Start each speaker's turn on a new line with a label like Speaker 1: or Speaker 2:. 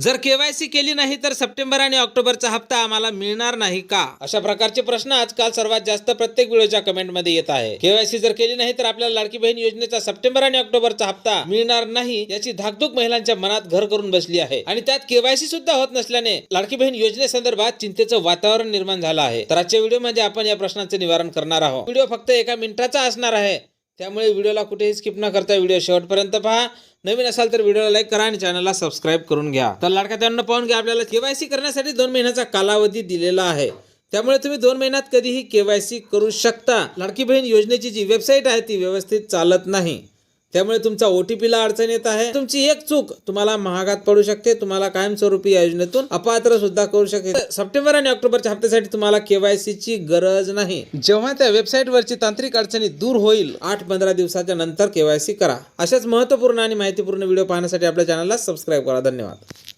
Speaker 1: जर केवायसी केली नाही तर सप्टेंबर आणि ऑक्टोबरचा हप्ता आम्हाला मिळणार नाही का? अशा प्रकारचे प्रश्न आजकाल सर्वात जास्त प्रत्येक व्हिडिओच्या कमेंटमध्ये येत आहे. केवायसी जर केली नाही तर आपल्याला लाडकी बहीण योजनेचा सप्टेंबर आणि ऑक्टोबरचा हप्ता मिळणार नाही याची धाकधूक महिलांच्या मनात घर करून बसली आहे. आणि त्यात केवायसी सुद्धा होत नसल्याने लाडकी बहीण योजनेसंदर्भात चिंतेचं वातावरण निर्माण झालं आहे. तर आजच्या व्हिडिओमध्ये आपण या प्रश्नाचे निवारण करणार आहोत. व्हिडिओ फक्त एका मिनिटाचा असणार आहे. त्यामुळे व्हिडिओला कुठेही स्किप न करता व्हिडिओ शेवटपर्यंत पहा. नवीन असाल तर व्हिडिओला लाईक करा आणि चॅनलला सबस्क्राईब करून घ्या. तर लाडका त्यांना पाहून घ्या आपल्याला केवायसी करण्यासाठी दोन महिन्याचा कालावधी दिलेला आहे. त्यामुळे तुम्ही दोन महिन्यात कधीही केवायसी करू शकता. लाडकी बहीण योजनेची जी वेबसाईट आहे ती व्यवस्थित चालत नाही. त्यामुळे तुमचा ओटीपीला अडचण येत आहे. तुमची एक चूक तुम्हाला महागात पडू शकते. तुम्हाला कायमस्वरूपी या योजनेतून अपात्र सुद्धा करू शकते सप्टेंबर आणि ऑक्टोबरच्या हप्त्यासाठी तुम्हाला केवायसी ची गरज नाही. जेव्हा त्या वेबसाईट वरची तांत्रिक अडचणी दूर होईल आठ पंधरा दिवसाच्या नंतर केवायसी करा. अशाच महत्त्वपूर्ण आणि माहितीपूर्ण व्हिडिओ पाहण्यासाठी आपल्या चॅनलला सबस्क्राईब करा. धन्यवाद.